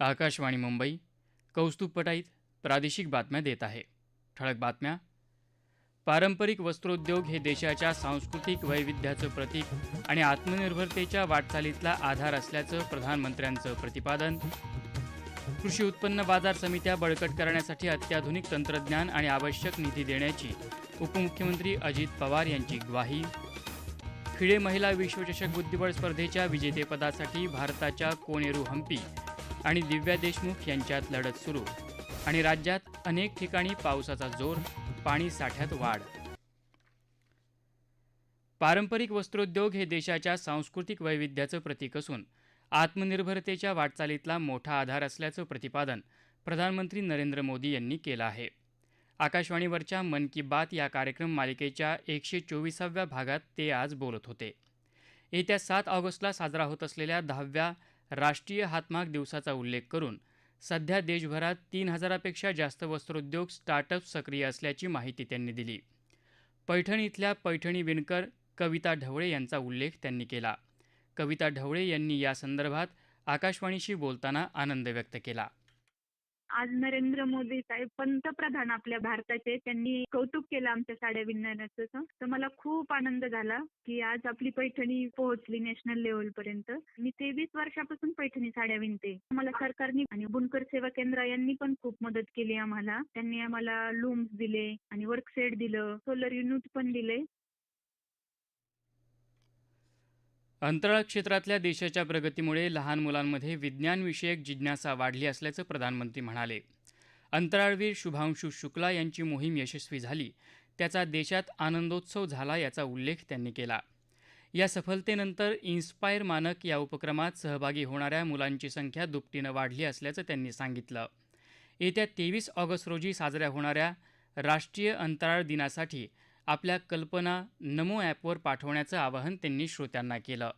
आकाशवाणी मुंबई कौस्तुभ पटाईत प्रादेशिक बातम्या देत आहे. ठळक बातम्या. पारंपरिक वस्त्रोद्योग हे देशाच्या सांस्कृतिक वैविध्याचं प्रतीक आणि आत्मनिर्भरतेच्या वाटचालीतला आधार असल्याचं प्रधानमंत्र्यांचं प्रतिपादन. कृषी उत्पन्न बाजार समित्या बळकट करण्यासाठी अत्याधुनिक तंत्रज्ञान आणि आवश्यक निधी देण्याची उपमुख्यमंत्री अजित पवार यांची ग्वाही. फिडे महिला विश्वचषक बुद्धिबळ स्पर्धेच्या विजेतेपदासाठी भारताच्या कोनेरू हम्पी आणि दिव्या देशमुख यांच्यात लढत सुरू. आणि राज्यात अनेक ठिकाणी पावसाचा जोर पाणी साठ्यात वाढ. पारंपरिक वस्त्रोद्योग हे देशाच्या सांस्कृतिक वैविध्याचं प्रतीक असून आत्मनिर्भरतेच्या वाटचालीतला मोठा आधार असल्याचं प्रतिपादन प्रधानमंत्री नरेंद्र मोदी यांनी केलं आहे. आकाशवाणीवरच्या मन की बात या कार्यक्रम मालिकेच्या एकशे चोवीसाव्या भागात ते आज बोलत होते. येत्या सात ऑगस्टला साजरा होत असलेल्या दहाव्या राष्ट्रीय हातमाग दिवसाचा उल्लेख करून सध्या देशभरात तीन हजारापेक्षा जास्त वस्त्रोद्योग स्टार्टअप सक्रिय असल्याची माहिती त्यांनी दिली. पैठण इथल्या पैठणी विणकर कविता ढवळे यांचा उल्लेख त्यांनी केला. कविता ढवळे यांनी या संदर्भात आकाशवाणीशी बोलताना आनंद व्यक्त केला. आज नरेंद्र मोदी साहेब पंतप्रधान आपल्या भारताचे त्यांनी कौतुक केलं आमच्या साड्या विणण्याचं तर मला खूप आनंद झाला की आज आपली पैठणी पोहोचली नॅशनल लेवल पर्यंत. मी तेवीस वर्षापासून पैठणी साड्या विणते. मला सरकारने आणि बुनकर सेवा केंद्र यांनी पण खूप मदत केली आम्हाला. त्यांनी आम्हाला लूम्स दिले आणि वर्कसेट दिलं सोलर युनिट पण दिले. अंतराळ क्षेत्रातल्या देशाच्या प्रगतीमुळे लहान मुलांमध्ये विज्ञानविषयक जिज्ञासा वाढली असल्याचं प्रधानमंत्री म्हणाले. अंतराळवीर शुभांशू शुक्ला यांची मोहीम यशस्वी झाली. त्याचा देशात आनंदोत्सव झाला याचा उल्लेख त्यांनी केला. या सफलतेनंतर इन्स्पायर मानक या उपक्रमात सहभागी होणाऱ्या मुलांची संख्या दुपटीनं वाढली असल्याचं त्यांनी सांगितलं. येत्या तेवीस ऑगस्ट रोजी साजऱ्या होणाऱ्या राष्ट्रीय अंतराळ दिनासाठी आपल्या कल्पना नमो ॲपवर पाठवण्याचं आवाहन त्यांनी श्रोत्यांना केलं.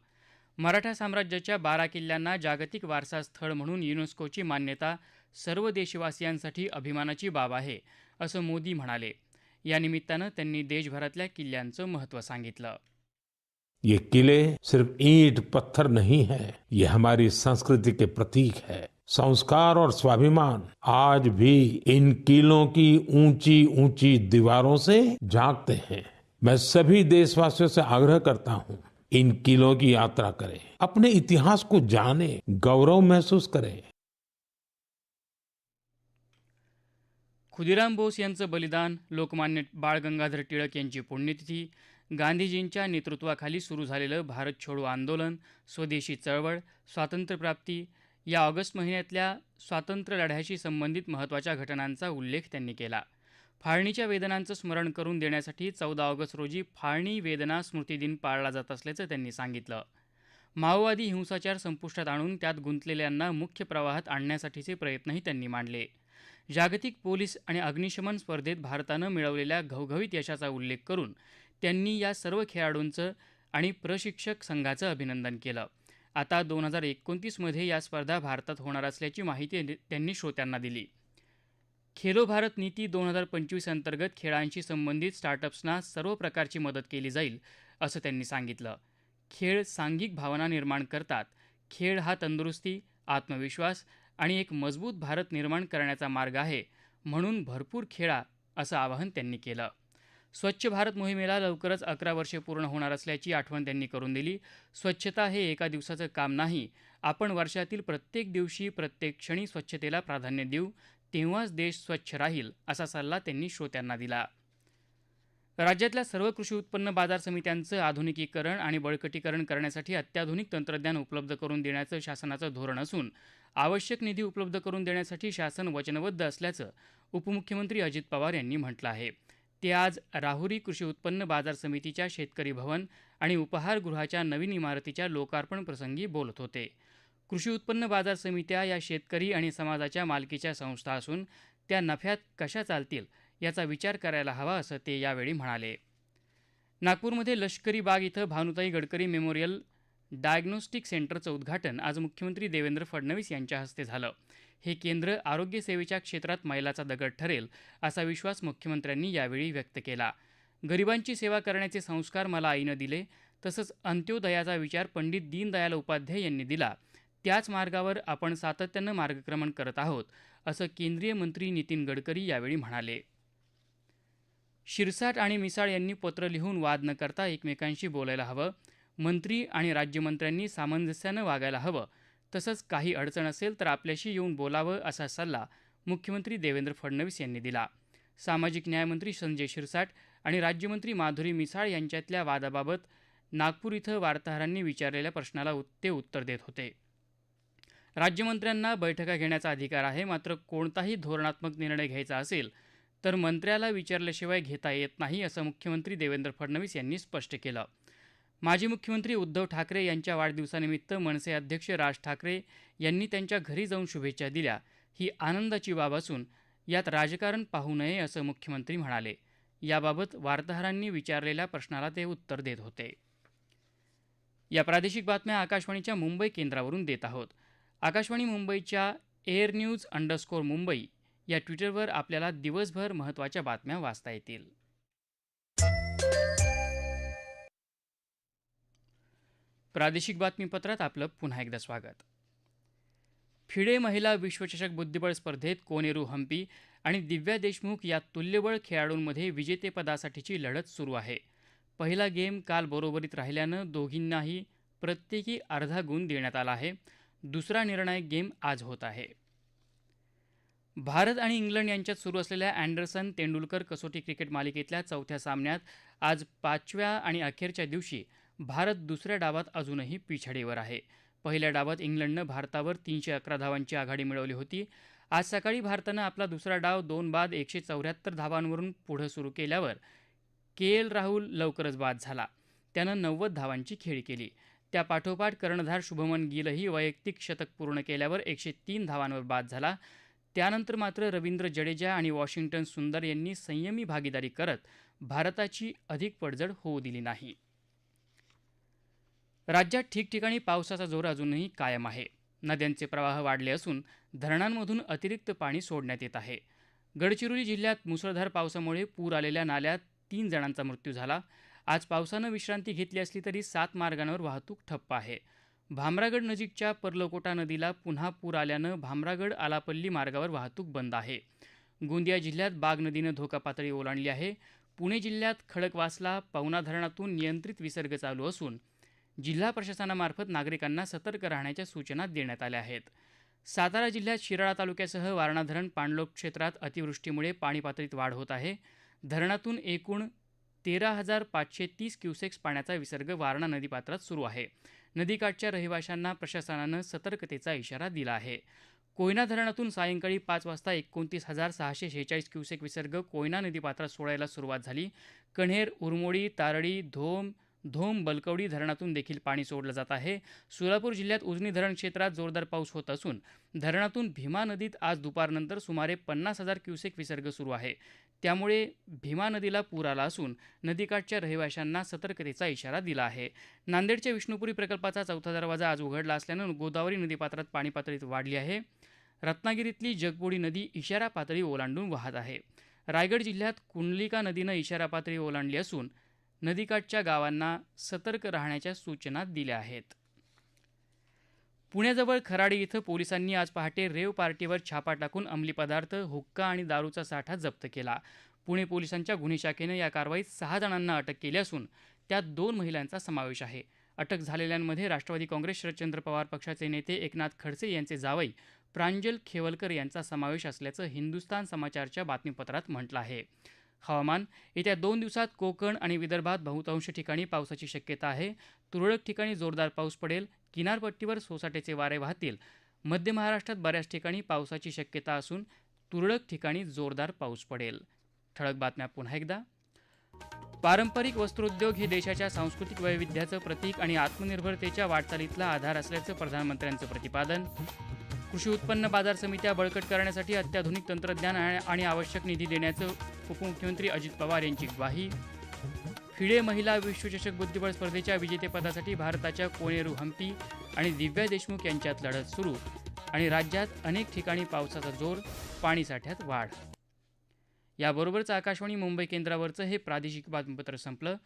मराठा साम्राज्याच्या बारा किल्ल्यांना जागतिक वारसा स्थळ म्हणून युनेस्कोची मान्यता सर्व देशवासियांसाठी अभिमानाची बाब आहे असं मोदी म्हणाले. या निमित्तानं त्यांनी देशभरातल्या किल्ल्यांचं महत्त्व सांगितलं. ये किले सिर्फ़ ईंट, पत्थर नहीं है। ये हमारी संस्कृति के प्रतीक है। संस्कार और स्वाभिमान आज भी इन किलों की ऊँची ऊँची दीवारों से जागते हैं। मैं सभी देशवासियों से आग्रह करता हूँ, इन किलों की यात्रा करें। अपने इतिहास को जानें, गौरव महसूस करें। खुदिराम बोस यांचं बलिदान लोकमान्य बाळ गंगाधर टिळक यांची पुण्यतिथी गांधीजींच्या नेतृत्वाखाली सुरू झालेलं भारत छोडो आंदोलन स्वदेशी चळवळ स्वातंत्र्यप्राप्ती या ऑगस्ट महिन्यातल्या स्वातंत्र्य लढ्याशी संबंधित महत्त्वाच्या घटनांचा उल्लेख त्यांनी केला. फाळणीच्या वेदनांचं स्मरण करून देण्यासाठी चौदा ऑगस्ट रोजी फाळणी वेदना स्मृती दिन पाळला जात असल्याचं त्यांनी सांगितलं. माओवादी हिंसाचार संपुष्टात आणून त्यात गुंतलेल्यांना मुख्य प्रवाहात आणण्यासाठीचे प्रयत्नही त्यांनी मांडले. जागतिक पोलीस आणि अग्निशमन स्पर्धेत भारतानं मिळवलेल्या घवघवीत यशाचा उल्लेख करून त्यांनी या सर्व खेळाडूंचं आणि प्रशिक्षक संघाचं अभिनंदन केलं. आता दोन हजार एकोणतीसमध्ये या स्पर्धा भारतात होणार असल्याची माहिती त्यांनी श्रोत्यांना दिली. खेलो भारत नीती दोन हजार पंचवीस अंतर्गत खेळांशी संबंधित स्टार्टअप्सना सर्व प्रकारची मदत केली जाईल असं त्यांनी सांगितलं. खेळ सांघिक भावना निर्माण करतात. खेळ हा तंदुरुस्ती आत्मविश्वास आणि एक मजबूत भारत निर्माण करण्याचा मार्ग आहे म्हणून भरपूर खेळा असं आवाहन त्यांनी केलं. स्वच्छ भारत मोहिमेला लवकरच अकरा वर्षे पूर्ण होणार असल्याची आठवण त्यांनी करून दिली. स्वच्छता हे एका दिवसाचं काम नाही. आपण वर्षातील प्रत्येक दिवशी प्रत्येक क्षणी स्वच्छतेला प्राधान्य देऊ. तेव्हाच देश स्वच्छ राहील असा सल्ला त्यांनी श्रोत्यांना दिला. राज्यातल्या सर्व कृषी उत्पन्न बाजार समित्यांचं आधुनिकीकरण आणि बळकटीकरण करण्यासाठी अत्याधुनिक तंत्रज्ञान उपलब्ध करून देण्याचं शासनाचं धोरण असून आवश्यक निधी उपलब्ध करून देण्यासाठी शासन वचनबद्ध असल्याचं उपमुख्यमंत्री अजित पवार यांनी म्हटलं आहे. ते आज राहुरी कृषी उत्पन्न बाजार समितीच्या शेतकरी भवन आणि उपहारगृहाच्या नवीन इमारतीच्या लोकार्पण प्रसंगी बोलत होते. कृषी उत्पन्न बाजार समित्या या शेतकरी आणि समाजाच्या मालकीच्या संस्था असून त्या नफ्यात कशा चालतील याचा विचार करायला हवा असं ते यावेळी म्हणाले. नागपूरमध्ये लष्करी बाग इथं भानुताई गडकरी मेमोरियल डायग्नोस्टिक सेंटरचं उद्घाटन आज मुख्यमंत्री देवेंद्र फडणवीस यांच्या हस्ते झालं. हे केंद्र आरोग्यसेवेच्या क्षेत्रात मैलाचा दगड ठरेल असा विश्वास मुख्यमंत्र्यांनी यावेळी व्यक्त केला. गरिबांची सेवा करण्याचे संस्कार मला आईनं दिले तसंच अंत्योदयाचा विचार पंडित दीनदयाल उपाध्याय यांनी दिला. त्याच मार्गावर आपण सातत्यानं मार्गक्रमण करत आहोत असं केंद्रीय मंत्री नितीन गडकरी यावेळी म्हणाले. शिरसाट आणि मिसाळ यांनी पत्र लिहून वाद न करता एकमेकांशी बोलायला हवं मंत्री आणि राज्यमंत्र्यांनी सामंजस्यानं वागायला हवं. तसंच काही अडचण असेल तर आपल्याशी येऊन बोलावं असा सल्ला मुख्यमंत्री देवेंद्र फडणवीस यांनी दिला. सामाजिक न्यायमंत्री संजय शिरसाट आणि राज्यमंत्री माधुरी मिसाळ यांच्यातल्या वादाबाबत नागपूर इथं वार्ताहरांनी विचारलेल्या प्रश्नाला ते उत्तर देत होते. राज्यमंत्र्यांना बैठका घेण्याचा अधिकार आहे मात्र कोणताही धोरणात्मक निर्णय घ्यायचा असेल तर मंत्र्याला विचारल्याशिवाय घेता येत नाही असं मुख्यमंत्री देवेंद्र फडणवीस यांनी स्पष्ट केलं. माजी मुख्यमंत्री उद्धव ठाकरे यांच्या वाढदिवसानिमित्त मनसे अध्यक्ष राज ठाकरे यांनी त्यांच्या घरी जाऊन शुभेच्छा दिल्या. ही आनंदाची बाब असून यात राजकारण पाहू नये असं मुख्यमंत्री म्हणाले. याबाबत वार्ताहरांनी विचारलेल्या प्रश्नाला ते उत्तर देत होते. या प्रादेशिक बातम्या आकाशवाणीच्या मुंबई केंद्रावरून देत आहोत. आकाशवाणी मुंबईच्या एअर न्यूज अंडरस्कोर मुंबई या ट्विटरवर आपल्याला दिवसभर महत्त्वाच्या बातम्या वाचता येतील. प्रादेशिक बातमीपत्रात आपलं पुन्हा एकदा स्वागत. फिडे महिला विश्वचषक बुद्धिबळ स्पर्धेत कोनेरू हम्पी आणि दिव्या देशमुख या तुल्यबळ खेळाडूंमध्ये विजेतेपदासाठीची लढत सुरू आहे. पहिला गेम काल बरोबरीत राहिल्यानं दोघींनाही प्रत्येकी अर्धा गुण देण्यात आला आहे. दुसरा निर्णायक गेम आज होत आहे. भारत आणि इंग्लंड यांच्यात सुरू असलेल्या अँडरसन तेंडुलकर कसोटी क्रिकेट मालिकेतल्या चौथ्या सामन्यात आज पाचव्या आणि अखेरच्या दिवशी भारत दुसऱ्या डावात अजूनही पिछाडीवर आहे. पहिल्या डावात इंग्लंडनं भारतावर तीनशे अकरा धावांची आघाडी मिळवली होती. आज सकाळी भारतानं आपला दुसरा डाव दोन बाद एकशे चौऱ्याहत्तर धावांवरून पुढं सुरू केल्यावर के एल राहुल लवकरच बाद झाला. त्यानं नव्वद धावांची खेळी केली. त्या पाठोपाठ कर्णधार शुभमन गिलही वैयक्तिक शतक पूर्ण केल्यावर एकशे तीन धावांवर बाद झाला. त्यानंतर मात्र रवींद्र जडेजा आणि वॉशिंग्टन सुंदर यांनी संयमी भागीदारी करत भारताची अधिक पडझड होऊ दिली नाही. राज्यात ठिकठिकाणी पावसाचा जोर अजूनही कायम आहे. नद्यांचे प्रवाह वाढले असून धरणांमधून अतिरिक्त पाणी सोडण्यात येत आहे. गडचिरोली जिल्ह्यात मुसळधार पावसामुळे पूर आलेल्या नाल्यात तीन जणांचा मृत्यू झाला. आज पावसानं विश्रांती घेतली असली तरी सात मार्गांवर वाहतूक ठप्प आहे. भामरागड नजीकच्या पर्लकोटा नदीला पुन्हा पूर आल्यानं भामरागड आलापल्ली मार्गावर वाहतूक बंद आहे. गोंदिया जिल्ह्यात बाग नदीनं धोका पातळी ओलांडली आहे. पुणे जिल्ह्यात खडकवासला पवना धरणातून नियंत्रित विसर्ग चालू असून जिल्हा प्रशासनामार्फत नागरिकांना सतर्क राहण्याच्या सूचना देण्यात आल्या आहेत. सातारा जिल्ह्यात शिराळा तालुक्यासह वारणा धरण पाणलोक क्षेत्रात अतिवृष्टीमुळे पाणी पातळीत वाढ होत आहे. धरणातून एकूण तेरा हजार पाचशे तीस क्युसेक्स पाण्याचा विसर्ग वारणा नदीपात्रात सुरू आहे. नदीकाठच्या रहिवाशांना प्रशासनानं सतर्कतेचा इशारा दिला आहे. कोयना धरणातून सायंकाळी पाच वाजता एकोणतीस हजार सहाशे शेहेचाळीस क्युसेक विसर्ग कोयना नदीपात्रात सोडायला सुरुवात झाली. कण्हेर उरमोडी तारडी धोम धोम बलकवडी धरणातून देखील पाणी सोडलं जात आहे. सोलापूर जिल्ह्यात उजनी धरण क्षेत्रात जोरदार पाऊस होत असून धरणातून भीमा नदीत आज दुपारनंतर सुमारे पन्नास हजार क्युसेक विसर्ग सुरू आहे. त्यामुळे भीमा नदीला पूर आला असून नदीकाठच्या रहिवाशांना सतर्कतेचा इशारा दिला आहे. नांदेडच्या विष्णुपुरी प्रकल्पाचा चौथा दरवाजा आज उघडला असल्यानं गोदावरी नदीपात्रात पाणी पातळीत वाढली आहे. रत्नागिरीतली जगबोडी नदी इशारा पातळी ओलांडून वाहत आहे. रायगड जिल्ह्यात कुंडलिका नदीनं इशारा पातळी ओलांडली असून नदीकाठच्या गावांना सतर्क राहण्याच्या सूचना दिल्या आहेत. पुण्याजवळ खराडी इथं पोलिसांनी आज पहाटे रेव पार्टीवर छापा टाकून अंमली पदार्थ हुक्का आणि दारूचा साठा जप्त केला. पुणे पोलिसांच्या गुन्हे शाखेनं या कारवाईत सहा जणांना अटक केली असून त्यात दोन महिलांचा समावेश आहे. अटक झालेल्यांमध्ये राष्ट्रवादी काँग्रेस शरदचंद्र पवार पक्षाचे नेते एकनाथ खडसे यांचे जावई प्रांजल खेवलकर यांचा समावेश असल्याचं हिंदुस्तान समाचारच्या बातमीपत्रात म्हटलं आहे. हवामान. येत्या दोन दिवसात कोकण आणि विदर्भात बहुतांश ठिकाणी पावसाची शक्यता आहे. तुरळक ठिकाणी जोरदार पाऊस पडेल. किनारपट्टीवर सोसाट्याचे वारे वाहतील. मध्य महाराष्ट्रात बऱ्याच ठिकाणी पावसाची शक्यता असून तुरळक ठिकाणी जोरदार पाऊस पडेल. ठळक बातम्या पुन्हा एकदा. पारंपरिक वस्त्रोद्योग हे देशाच्या सांस्कृतिक वैविध्याचं प्रतीक आणि आत्मनिर्भरतेच्या वाटचालीतला आधार असल्याचं प्रधानमंत्र्यांचं प्रतिपादन. कृषी उत्पन्न बाजार समित्या बळकट करण्यासाठी अत्याधुनिक तंत्रज्ञान आणि आवश्यक निधी देण्याचं उपमुख्यमंत्री अजित पवार यांची ग्वाही. फिडे महिला विश्वचषक बुद्धिबळ स्पर्धेच्या विजेतेपदासाठी भारताच्या कोनेरू हम्पी आणि दिव्या देशमुख यांच्यात लढत सुरू आणि राज्यात अनेक ठिकाणी पावसाचा जोर पाणीसाठ्यात वाढ. याबरोबरच आकाशवाणी मुंबई केंद्रावरचं हे प्रादेशिक बातमीपत्र संपलं.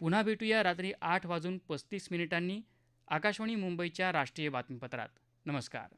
पुन्हा भेटूया रात्री आठ वाजून पस्तीस मिनिटांनी आकाशवाणी मुंबईच्या राष्ट्रीय बातमीपत्रात. नमस्कार.